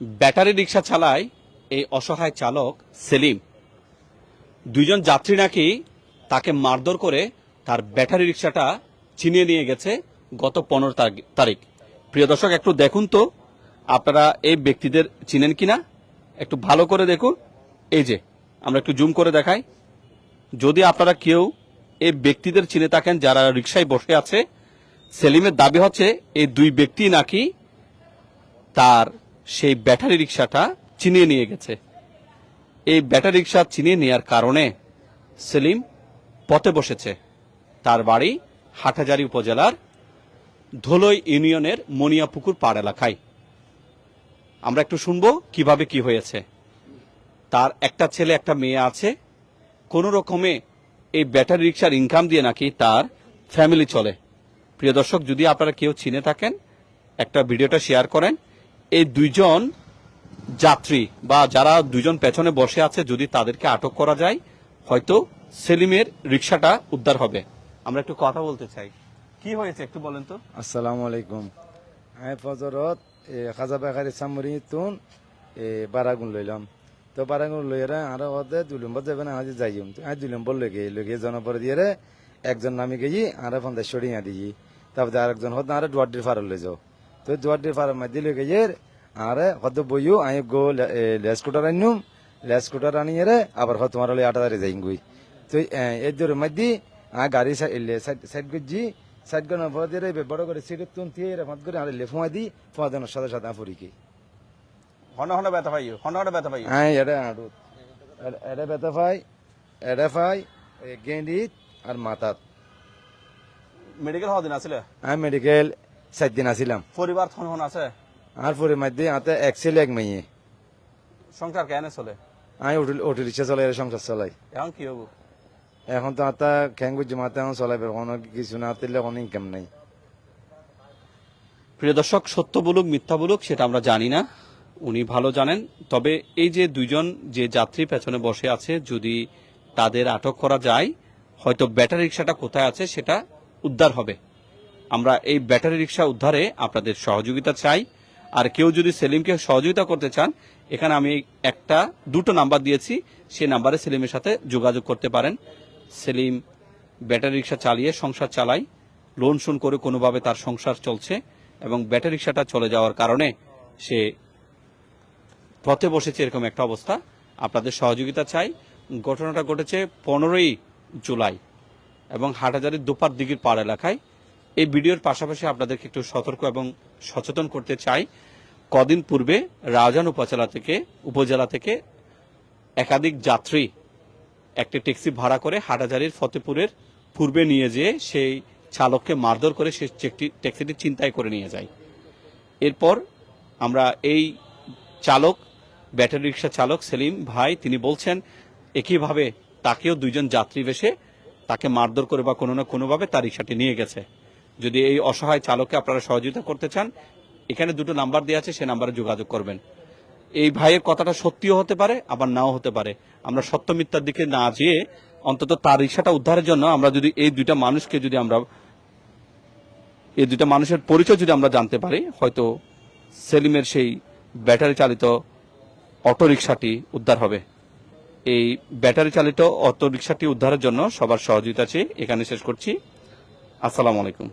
Battery রিক্সা চালায় এই অসহায় চালক সেলিম। দুইজন যাত্রী নাকি তাকে মারধর করে তার ব্যাটারি রিক্সাটা চিনিয়ে নিয়ে গেছে গত পনেরো তারিখ প্রিয় দর্শক, একটু দেখুন তো, আপনারা এই ব্যক্তিদের চিনেন কিনা? একটু ভালো করে দেখুন। এই যে, আমরা একটু জুম করে দেখাই। যদি আপনারা কেউ এই ব্যক্তিদের চিনে থাকেন যারা রিক্সায় বসে আছে, সেলিমের দাবি হচ্ছে এই দুই ব্যক্তি নাকি তার সেই ব্যাটারি রিক্সাটা চিনিয়ে নিয়ে গেছে। এই ব্যাটারি রিক্সা চিনিয়ে নেওয়ার কারণে সেলিম পথে বসেছে। তার বাড়ি হাটাজারি উপজেলার ধলই ইউনিয়নের মনিয়াপুকুর পাড় এলাকায়। আমরা একটু শুনব কীভাবে কি হয়েছে। তার একটা ছেলে, একটা মেয়ে আছে। কোনো রকমে এই ব্যাটারি রিক্সার ইনকাম দিয়ে নাকি তার ফ্যামিলি চলে। প্রিয় দর্শক, যদি আপনারা কেউ চিনে থাকেন, একটা ভিডিওটা শেয়ার করেন এই দুইজন যাত্রী বা যারা দুইজন পেছনে বসে আছে যদি তাদেরকে আটক করা যায়, হয়তো সেলিমের রিক্সাটা উদ্ধার হবে। আমরা একটু কথা বলতে চাই। কি হয়েছে একটু বলেন তো। আসসালামু আলাইকুম। আমি ফজরত খাজা বেকারি সামরি তুন বারাগুন লইলাম। তো বারাগুন লইয়ারে আর ওদে দুই নম্বর যাবে না আজ যাইম। আজ দুই নম্বর লগে লগে জনপর দিয়ে একজন নামি গেছি আর পঞ্চাশ সরিয়া দিই। তারপরে আরেকজন হদ আর দুয়ারটির ফার লই যাও তো দুয়ারটির ফার মাঝে লগে গিয়ে আর হদ বইও আমি গো লেস্কুটার আনিম লেস্কুটার আনিয়ে আবার হদ তোমার আটা দাঁড়িয়ে যাই গই। তো এই দূরের মধ্যে আর গাড়ি সাইড করছি সাইড করার পর দিয়ে রে বড় করে সিটের তুন দিয়ে ফাঁদ করে আর লেফুয়া দিই ফাঁদানোর সাথে সাথে পরীকে হন হন ব্যথা পাই হন হন ব্যথা পাই হ্যাঁ এটা আড়ুত। এটা ব্যথা পাই এটা পাই গেন্ডিত আর মাথাত মেডিকেল হওয়া দিন আসলে? আমি মেডিকেল সাত দিন আসিলাম পরিবার হন আছে? আর পরে মধ্যে হাতে এক ছেলে এক মেয়ে। সংসার কেন চলে? আমি অটো রিক্সা চলাই সংসার চলাই। এখন কি হব? এখন তো হাতা খ্যাং করছি মাথা এখন চলাই কোনো কিছু না হাতে কোনো ইনকাম নাই। প্রিয় দর্শক সত্য বলুক মিথ্যা বলুক সেটা আমরা জানি না। উনি ভালো জানেন। তবে এই যে দুইজন যে যাত্রী পেছনে বসে আছে যদি তাদের আটক করা যায় হয়তো ব্যাটারি রিক্সাটা কোথায় আছে সেটা উদ্ধার হবে। আমরা এই ব্যাটারি রিক্সা উদ্ধারে আপনাদের সহযোগিতা চাই। আর কেউ যদি সেলিমকে সহযোগিতা করতে চান, এখানে আমি একটা, দুটো নাম্বার দিয়েছি। সেই নাম্বারে সেলিমের সাথে যোগাযোগ করতে পারেন। সেলিম ব্যাটারি রিক্সা চালিয়ে সংসার চালায়। লোন শোন করে কোনোভাবে তার সংসার চলছে এবং ব্যাটারি রিক্সাটা চলে যাওয়ার কারণে সে পথে বসেছে এরকম একটা অবস্থা। আপনাদের সহযোগিতা চাই। ঘটনাটা ঘটেছে পনেরোই জুলাই এবং হাটহাজারির দুপার দিঘির পাড় এলাকায়। এই ভিডিওর পাশাপাশি আপনাদেরকে একটু সতর্ক এবং সচেতন করতে চাই। কদিন পূর্বে রাজান উপজেলা থেকে উপজেলা থেকে একাধিক যাত্রী একটি ট্যাক্সি ভাড়া করে হাটাজারির ফতেপুরের পূর্বে নিয়ে যেয়ে সেই চালককে মারধর করে সে ট্যাক্সি- ট্যাক্সিটি চিন্তাই করে নিয়ে যায়। এরপর আমরা এই চালক, ব্যাটারি রিক্সা চালক সেলিম ভাই, তিনি বলছেন, একইভাবে তাকেও দুইজন যাত্রী বেশে তাকে মারধর করে বা কোনো না কোনোভাবে তার রিক্সাটি নিয়ে গেছে। যদি এই অসহায় চালককে আপনারা সহযোগিতা করতে চান, এখানে দুটো নাম্বার দেওয়া আছে, সে নাম্বারে যোগাযোগ করবেন। এই ভাইয়ের কথাটা সত্যিও হতে পারে, আবার নাও হতে পারে। আমরা সত্য মিথ্যার দিকে না যেয়ে অন্তত তার রিক্সাটা উদ্ধারের জন্য আমরা যদি এই দুইটা মানুষকে যদি আমরা, এই দুইটা মানুষের পরিচয় যদি আমরা জানতে পারি, হয়তো সেলিমের সেই ব্যাটারি চালিত অটো রিক্সাটি উদ্ধার হবে। এই ব্যাটারি চালিত অটো রিক্সাটি উদ্ধারের জন্য সবার সহযোগিতা চেয়ে এখানে শেষ করছি। আসসালামু আলাইকুম।